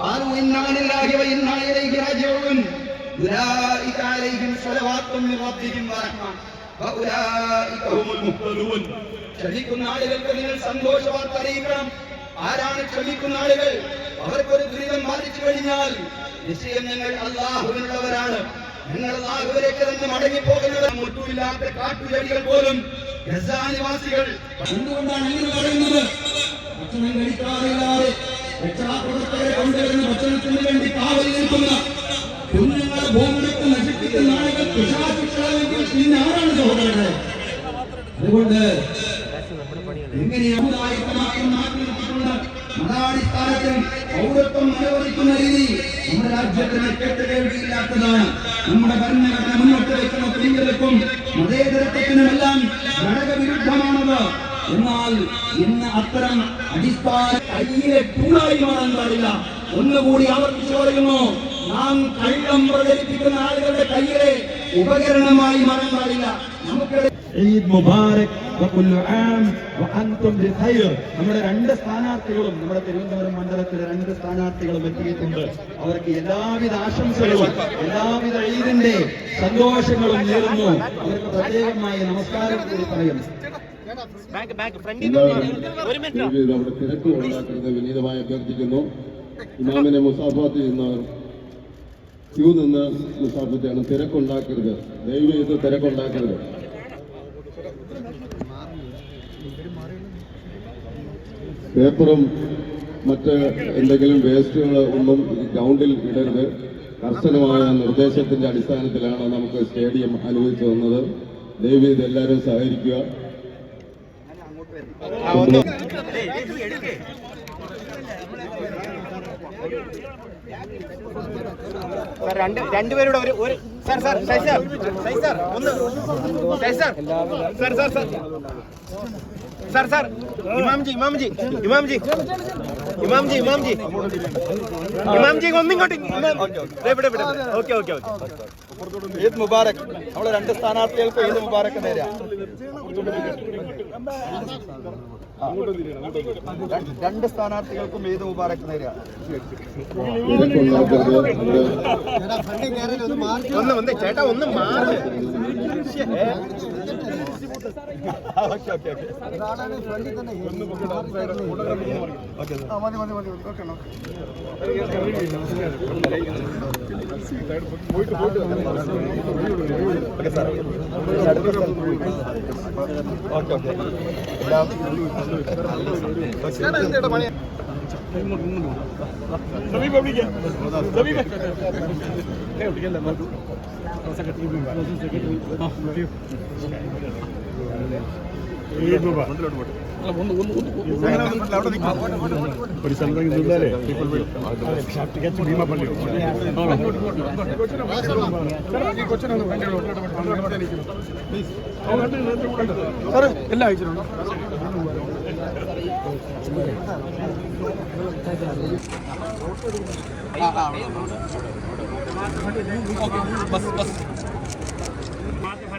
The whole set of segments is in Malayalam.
قالوا إنا لله وإنا إليه راجعون أولئك عليهم صلوات من ربهم ورحمة وأولئك هم المهتدون ക്ഷമിക്കുന്ന ആളുകൾക്ക് നിങ്ങൾ സന്തോഷ വാർത്ത അറിയിക്കണം ആരാണ് ക്ഷമിക്കുന്ന ആളുകൾ അവർക്കൊരു ദുരിതം ബാധിച്ചു കഴിഞ്ഞാൽ നിശ്ചയം ഞങ്ങൾ അള്ളാഹുവിനുള്ളവരാണ് ഞങ്ങൾ അള്ളാഹുവിലേക്ക് തന്നെ മടങ്ങിപ്പോകുന്നവർ മുട്ടുമില്ലാത്ത കാട്ടുചെടികൾ പോലും ഗസാ നിവാസികൾ എന്തുകൊണ്ടാണ് അങ്ങനെ പറയുന്നത് ഭക്ഷണം കഴിക്കാറില്ലാതെ രക്ഷാപ്രവർത്തകരെ കൊണ്ടുവരുന്ന ഭക്ഷണത്തിന് വേണ്ടി കാവൽ നിൽക്കുന്ന കുഞ്ഞുങ്ങളെ ഭൂമിക്ക് നശിപ്പിക്കുന്ന ആളുകൾ പിശാചുക്കളാണെങ്കിൽ പിന്നെ ആരാണ് സഹോദരങ്ങളെ അതുകൊണ്ട് എങ്ങനെയാണ് സമുദായികമായും മാറ്റി നിർത്തിക്കൊണ്ട് മതാടിസ്ഥാനത്തിൽ പൗരത്വം അനുവദിക്കുന്ന രീതി നമ്മുടെ രാജ്യത്തിന് കേട്ടുകേൾവിയില്ലാത്തതാണ്. നമ്മുടെ ഭരണഘടന മുന്നോട്ട് വെക്കുന്ന സ്ത്രീകൾക്കും മതേതരത്വത്തിനുമെല്ലാം ഘടകവിരുദ്ധമാണത് എന്നാൽ ഇന്ന് അത്തരം അടിസ്ഥാന കയ്യിലെ ടൂളായി മാറാൻ പാടില്ല. ഒന്നുകൂടി ആവർത്തിച്ചു പറയുന്നു. നാം കള്ളം പ്രചരിപ്പിക്കുന്ന ആളുകളുടെ കയ്യിലെ ഉപകരണമായി മാറാൻ പാടില്ല. നമുക്ക് വഅൻതും ബിഖൈർ നമ്മുടെ രണ്ട് സ്ഥാനാർത്ഥികളും നമ്മുടെ തിരുവനന്തപുരം മണ്ഡലത്തിലെ രണ്ട് സ്ഥാനാർത്ഥികളും എത്തിയിട്ടുണ്ട്. അവർക്ക് എല്ലാവിധ ആശംസകളും എല്ലാവിധ ഈദിന്റെ സന്തോഷങ്ങളും നേരുന്നു. അവർക്ക് പ്രത്യേകമായി നമസ്കാരം കൂടി പറയുന്നു. അവിടെ തിരക്ക് ഉണ്ടാക്കരുത് വിനീതമായി അഭ്യർത്ഥിക്കുന്നു. ഇമാമിനെ മുസാഫാത്ത് ചെയ്യുന്നവർ ക്യൂ നിന്ന് മുസാഫത്തെയാണ് തിരക്കുണ്ടാക്കരുത്. ദൈവം ചെയ്ത് തിരക്കുണ്ടാക്കരുത്. പേപ്പറും മറ്റ് എന്തെങ്കിലും വേസ്റ്റുകൾ ഒന്നും ഗ്രൗണ്ടിൽ ഇടരുത്. കർശനമായ നിർദ്ദേശത്തിന്റെ അടിസ്ഥാനത്തിലാണ് നമുക്ക് സ്റ്റേഡിയം അനുവദിച്ചു തന്നത്. ദൈവം ഇതെല്ലാവരും സഹകരിക്കുക. രണ്ട് രണ്ടുപേരുടെ ഒരു ഒരു സാർ സാർ ഷൈ സാർ ഷൈ സാർ ഒന്ന്. Shy sir sir sir sir. Sir sir ഇമാംജി ഇമാംജി ഇമാംജി. ഇമാംജി ഇമാംജി. ഇമാംജി ഒന്നിങ്ങോട്ട്. ഇവിടെ ഇവിടെ ഓക്കെ ഓക്കെ ഓക്കെ. ഈദ് മുബാറക്. നമ്മുടെ രണ്ട് സ്ഥാനാർത്ഥികൾക്ക് ഈദ് മുബാറക് നേരാ. രണ്ട് സ്ഥാനാർത്ഥികൾക്കും ഏത് മുബാരക് നേരാ ഒന്ന് ചേട്ടാ ഒന്ന് ഒന്ന് ചേട്ടാ സെക്രട്ടറി മാറി ഒരു സ്ഥലത്തേക്ക് നിന്നാലേ എല്ലാ അയച്ചിട്ടുണ്ടോ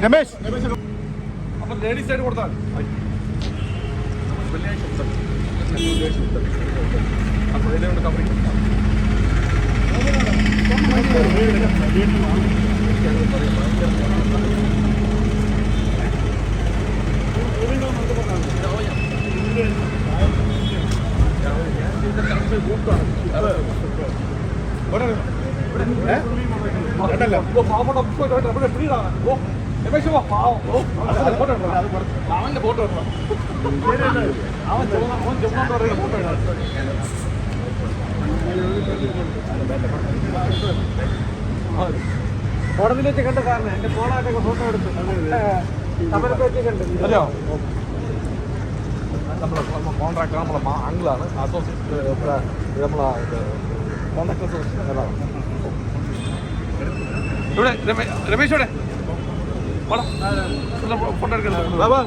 രമേശ് അപ്പൊ ലേഡീസ് സൈഡ് കൊടുത്താൽ അവന്റെ ഫോട്ടോ അവൻ പറയുന്ന ഫോട്ടോ കോടതിയിൽ വെച്ച് കണ്ട കാരണം എന്റെ ഫോണായിട്ടൊക്കെ ഫോട്ടോ എടുത്തു വെച്ച് കണ്ടു അല്ലോ നമ്മളെ കോൺട്രാക്ടർ നമ്മളെ അങ്കിളാണ് അസോസിയേറ്റ് നമ്മളെ കോൺട്രാക്ടർ അസോസിയേഷൻ നേതാവ് ഇവിടെ രമേ- രമേശ് ഇവിടെ വാടാ. ഇവിടെ ഫോട്ടോ എടുക്കണം വാ, വാ,